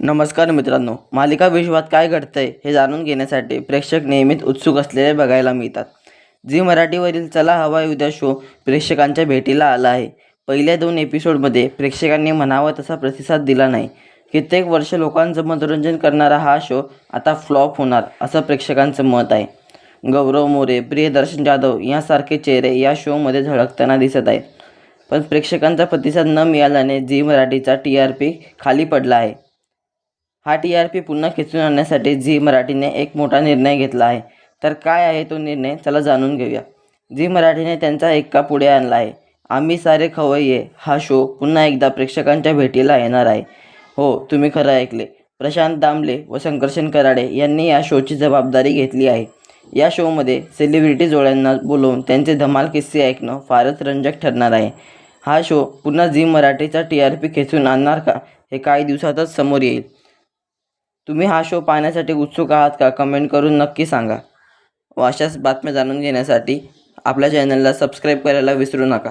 नमस्कार मित्रांनो मालिका विश्वात काय घडतंय हे जाणून घेण्यासाठी प्रेक्षक नेहमीच उत्सुक असलेले बघायला मिळतात. झी मराठीवरील चला हवा उद्या शो प्रेक्षकांच्या भेटीला आला आहे. पहिल्या दोन एपिसोडमध्ये प्रेक्षकांनी म्हणावा तसा प्रतिसाद दिला नाही. कित्येक वर्ष लोकांचं मनोरंजन करणारा हा शो आता फ्लॉप होणार असं प्रेक्षकांचं मत आहे. गौरव मोरे प्रियदर्शन जाधव यांसारखे चेहरे या शोमध्ये झळकताना दिसत आहेत. पण प्रेक्षकांचा प्रतिसाद न मिळाल्याने झी मराठीचा टी आर पी खाली पडला आहे. हा टी आर पी पुन्हा खेचून आणण्यासाठी झी मराठीने एक मोठा निर्णय घेतला आहे. तर काय आहे तो निर्णय? चला जाणून घेऊया. झी मराठीने त्यांचा एक्का पुढे आणला आहे. आम्ही सारे खवय्ये हा शो पुन्हा एकदा प्रेक्षकांच्या भेटीला येणार आहे. हो तुम्ही खरं ऐकले. प्रशांत दामले व शंकरशन कराडे यांनी या शोची जबाबदारी घेतली आहे. या शोमध्ये सेलिब्रिटी जोड्यांना बोलवून त्यांचे धमाल किस्से ऐकणं फारच रंजक ठरणार आहे. हा शो पुन्हा झी मराठीचा टी आर पी खेचून आणणार का? हे काही दिवसातच समोर येईल. तुम्ही हा शो पाहण्यासाठी उत्सुक आहात का? कमेंट करून नक्की सांगा. व अशाच बातम्या जाणून घेण्यासाठी आपल्या चॅनलला सबस्क्राईब करायला विसरू नका.